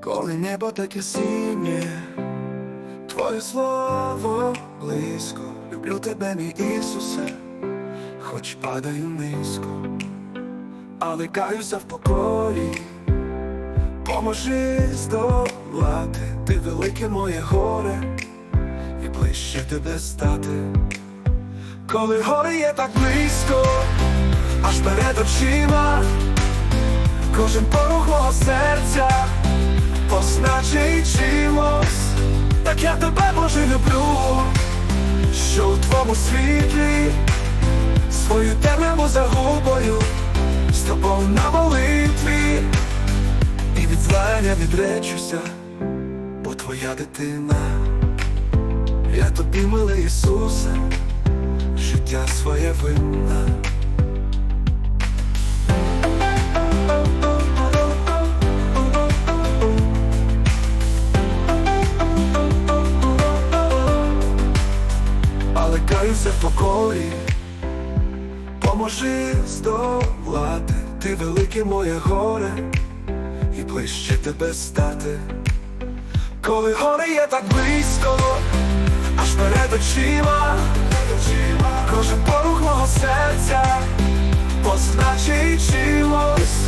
Коли небо таке синє, Твоє слово близько, люблю тебе, мій Ісусе, хоч падаю низько, але каюся в покорі, поможи здолати, ти велике моє горе, і ближче тебе стати. Коли горе є так близько, аж перед очима, кожен порух мого серця позначить чимось, так я тебе Боже люблю, що у твоєму світлі свою темряву загубою, з тобою на молитві, і від зла відречуся, бо твоя дитина, я тобі, милий Ісусе, життя своє винна. Каюся в покорі, поможи здолати, ти велике моє горе, і ближче тебе стати. Коли горе є так близько, аж перед очима, кожен порух мого серця позначить чимось,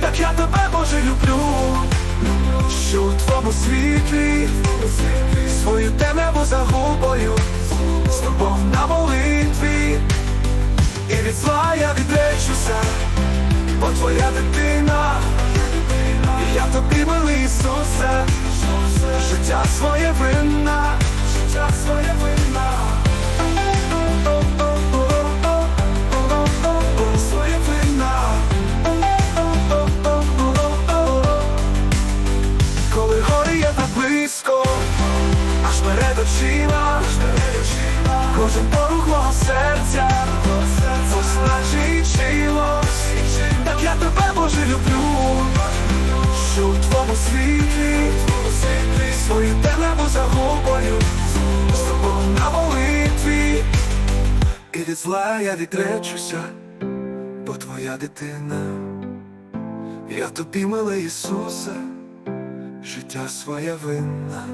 так я тебе Боже люблю, що у твоєму світлі свою темряву загубою твоя дитина, і я тобі, милий Ісусе, життя своє винна, життя своє винна. Коли гори є так близько, аж перед очима, кожен порух мого серця, позначить що у твоєму світлі свою темряву загубою, з тобою на молитві, і від зла я відречуся, бо твоя дитина, я тобі, милий Ісусе, життя своє винна.